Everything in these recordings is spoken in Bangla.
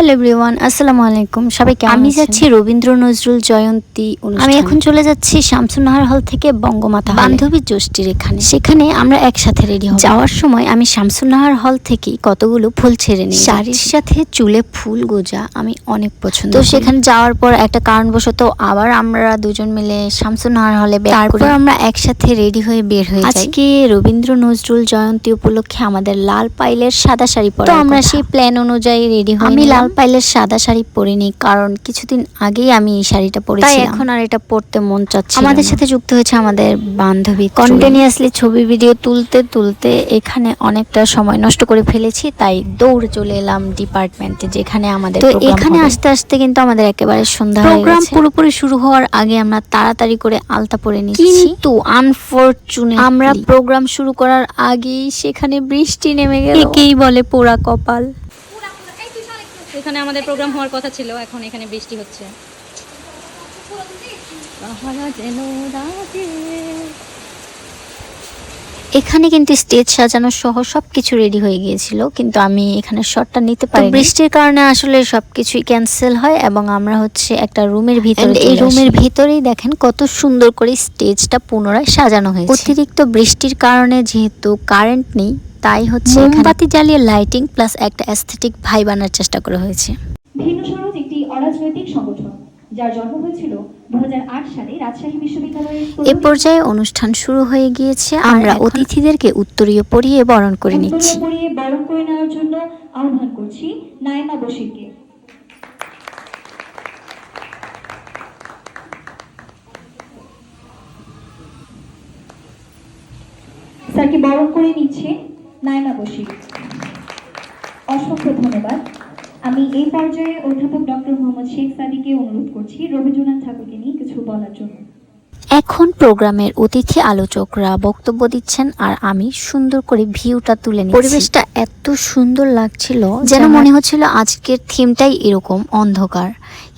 হ্যালো এভরিওয়ান আসসালামু আলাইকুম। সবাই কেমন আমি যাচ্ছি রবীন্দ্র নজরুল জয়ন্তী আমি এখন চলে যাচ্ছি শামসুনাহার হল থেকে বঙ্গমাতা বান্ধবী জোষ্ঠীর এখানে। সেখানে আমরা একসাথে রেডি হব। যাওয়ার সময় আমি শামসুনাহার হল থেকে কতগুলো ফুল ছেড়ে নিই শাড়ির সাথে চুলে ফুল গোজা আমি অনেক পছন্দ তো সেখানে যাওয়ার পর একটা কারণবশত আবার আমরা দুজন মিলে শামসুনাহার হলে তারপর আমরা একসাথে রেডি হয়ে বের হয়ে যাই। আজকে রবীন্দ্র নজরুল জয়ন্তী উপলক্ষে আমাদের লাল পাইলের সাদা শাড়ি পরা তো আমরা সেই প্ল্যান অনুযায়ী রেডি হই আমি লাল পাইলের সাদা শাড়ি পরিনি কারণ কিছুদিন আগেই আমি এই শাড়িটা পরেছি এখন আর এটা পরতে মন চাচ্ছে আমাদের সাথে যুক্ত হয়েছে আমাদের বান্ধবী কন্টিনিউয়াসলি ছবি ভিডিও তুলতে তুলতে এখানে অনেকটা সময় নষ্ট করে ফেলেছি তাই দৌড়ে চলে এলাম ডিপার্টমেন্টে যেখানে আমাদের তো এখানে আসতে আসতে কিন্তু আমাদের একেবারে সন্ধ্যা হয়ে প্রোগ্রাম পুরোপুরি শুরু হওয়ার আগে আমরা তাড়াতাড়ি করে আলতা পরে নিচ্ছি। কিন্তু আনফরচুনেট আমরা প্রোগ্রাম শুরু করার আগেই সেখানে বৃষ্টি নেমে গেল। একেই বলে পোড়া কপাল। এখানে আমাদের প্রোগ্রাম হওয়ার কথা ছিল এখন এখানে বৃষ্টি হচ্ছে। এখানে কিন্তু স্টেজ সাজানো সহ সব কিছু রেডি হয়ে গিয়েছিল কিন্তু আমি এখানে শটটা নিতে পারি বৃষ্টির কারণে আসলে সব কিছুই ক্যান্সেল হয় এবং আমরা হচ্ছে একটা রুমের ভিতরে এই রুমের ভিতরেই দেখেন কত সুন্দর করে স্টেজটা পুনরায় সাজানো হয়েছে। অতিরিক্ত বৃষ্টির কারণে যেহেতু কারেন্ট নেই তাই হচ্ছে মোমবাতি জ্বালিয়ে লাইটিং প্লাস একটা অ্যাস্থেটিক ভাই বানার চেষ্টা করা হয়েছে। ভিন্ন একটি অরাজনৈতিক সংগঠন যার জন্ম হয়েছিল দু সালে রাজশাহী বিশ্ববিদ্যালয়ের এ পর্যায়ে অনুষ্ঠান শুরু হয়ে গিয়েছে। আমরা অতিথিদেরকে উত্তরীয় পরিয়ে বরণ করে নিচ্ছি। বরণ করে নেওয়ার জন্য আহ্বান করছি নাইমা বশিরকে স্যারকে বরণ করে নিচ্ছে নাইমা বশির। অসংখ্য ধন্যবাদ। আমি এই পর্যায়ে অধ্যাপক ডক্টর মোহাম্মদ শেখ সাদিকে অনুরোধ করছি রবীন্দ্রনাথ ঠাকুরকে নিয়ে কিছু বলার জন্য। এখন প্রোগ্রামের অতিথি আলোচকরা বক্তব্য দিচ্ছেন আর আমি সুন্দর করে ভিউটা তুলে নিচ্ছি। পরিবেশটা এত সুন্দর লাগছিল যেন মনে হচ্ছিল আজকের থিমটাই এরকম অন্ধকার।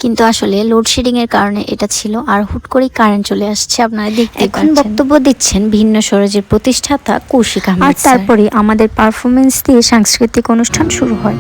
কিন্তু আসলে লোডশেডিং এর কারণে এটা ছিল। আর হুট করেই কারেন্ট চলে আসছে আপনারা দেখতে এখন বক্তব্য দিচ্ছেন ভিন্ন সরজের প্রতিষ্ঠাতা কৌশিক আহমেদ আর তারপরে আমাদের পারফরমেন্স দিয়ে সাংস্কৃতিক অনুষ্ঠান শুরু হয়।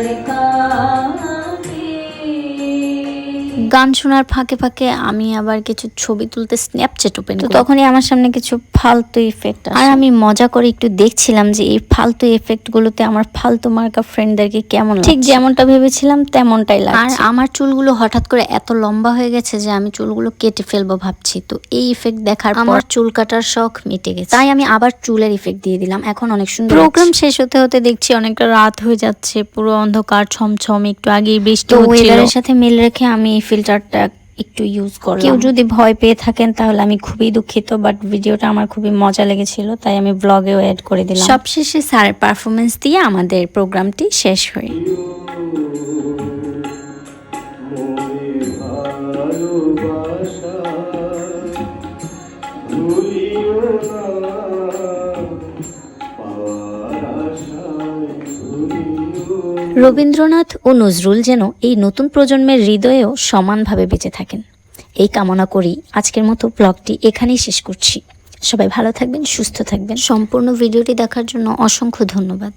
balik ka গান শোনার ফাঁকে ফাঁকে আমি আবার কিছু ছবি তুলতে স্ন্যাপচ্যাট ওপেন করি। তখনই আমার সামনে কিছু ফালতু ইফেক্ট আর আমি মজা করে একটু দেখছিলাম যে এই ফালতু ইফেক্ট গুলোতে আমার ফালতু মার্কা ফ্রেন্ডদেরকে কেমন ঠিক যেমনটা ভেবেছিলাম তেমনটাই লাগে আর আমার চুলগুলো হঠাৎ করে এত লম্বা হয়ে গেছে যে আমি চুলগুলো কেটে ফেলব ভাবছি। তো এই ইফেক্ট দেখার পর চুল কাটার শখ মিটে গেছে। তাই আমি আবার চুলের ইফেক্ট দিয়ে দিলাম। এখন অনেক সুন্দর প্রোগ্রাম শেষ হতে হতে দেখছি অনেকটা রাত হয়ে যাচ্ছে পুরো অন্ধকার ছমছম একটু আগে বৃষ্টি ওয়েদারের সাথে মিল রেখে আমি ফিল্টারটা একটু ইউজ করলাম। কেউ যদি ভয় পেয়ে থাকেন তাহলে আমি খুবই দুঃখিত বাট ভিডিওটা আমার খুবই মজা লেগেছিল তাই আমি ব্লগেও অ্যাড করে দিলাম। সবশেষে স্যারের পারফরমেন্স দিয়ে আমাদের প্রোগ্রামটি শেষ হয় রবীন্দ্রনাথ ও নজরুল যেন এই নতুন প্রজন্মের হৃদয়েও সমানভাবে বেঁচে থাকেন। এই কামনা করি আজকের মতো ব্লগটি এখানেই শেষ করছি। সবাই ভালো থাকবেন, সুস্থ থাকবেন। সম্পূর্ণ ভিডিওটি দেখার জন্য অসংখ্য ধন্যবাদ।